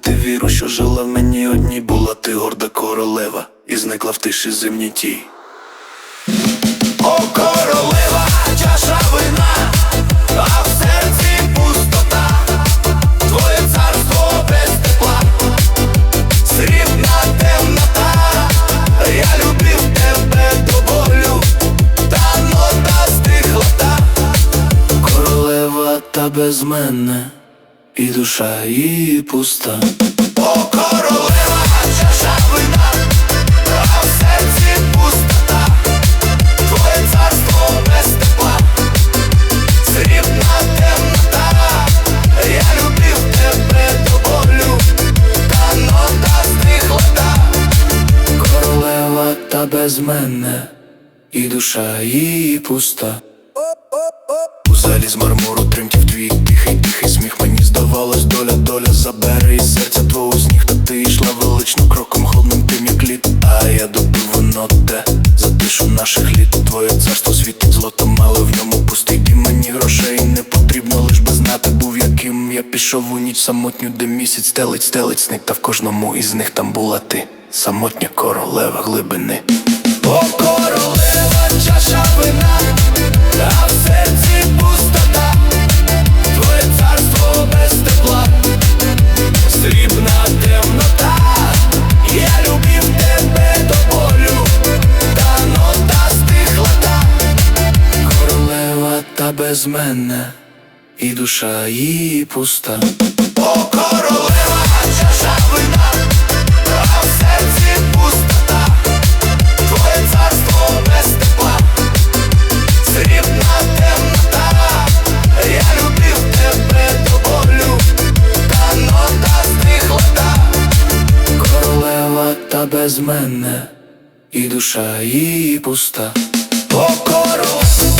ти віру, що жила в мені одні була ти горда королева, і зникла в тиші зимні тій. О, королева, чаша вина, а в серці пустота, твоє царство без тепла, срібна темнота, я любив тебе до болю, та нота стихла та королева та без мене і душа її пуста. О, королева, чаша вина, а в серці пустота, твоє царство без тепла, срібна темнота, я любив тебе до болю, та нота стихла. Королева та без мене, і душа її пуста. У залі з мармуру тремтів твій тихий, тихий сміх. Здавалось, доля, доля забере із серця твого з ніг Та ти йшла велично кроком холодним тим, як лід. А я допив воно те за тишу наших літ. Твоє царство світить злотом, але в ньому пустий дім мені грошей не потрібно, лиш би знати був яким. Я пішов у ніч самотню, де місяць стелить, стелить сник, та в кожному із них там була ти, самотня королева глибини. Без мене, і душа її пуста. О, королева, чаша вина, а в серці пустота, твоє царство без тепла, срібна темнота, я любив тебе до болю, та нота стихла та. Королева та без мене, і душа її пуста. О, королева,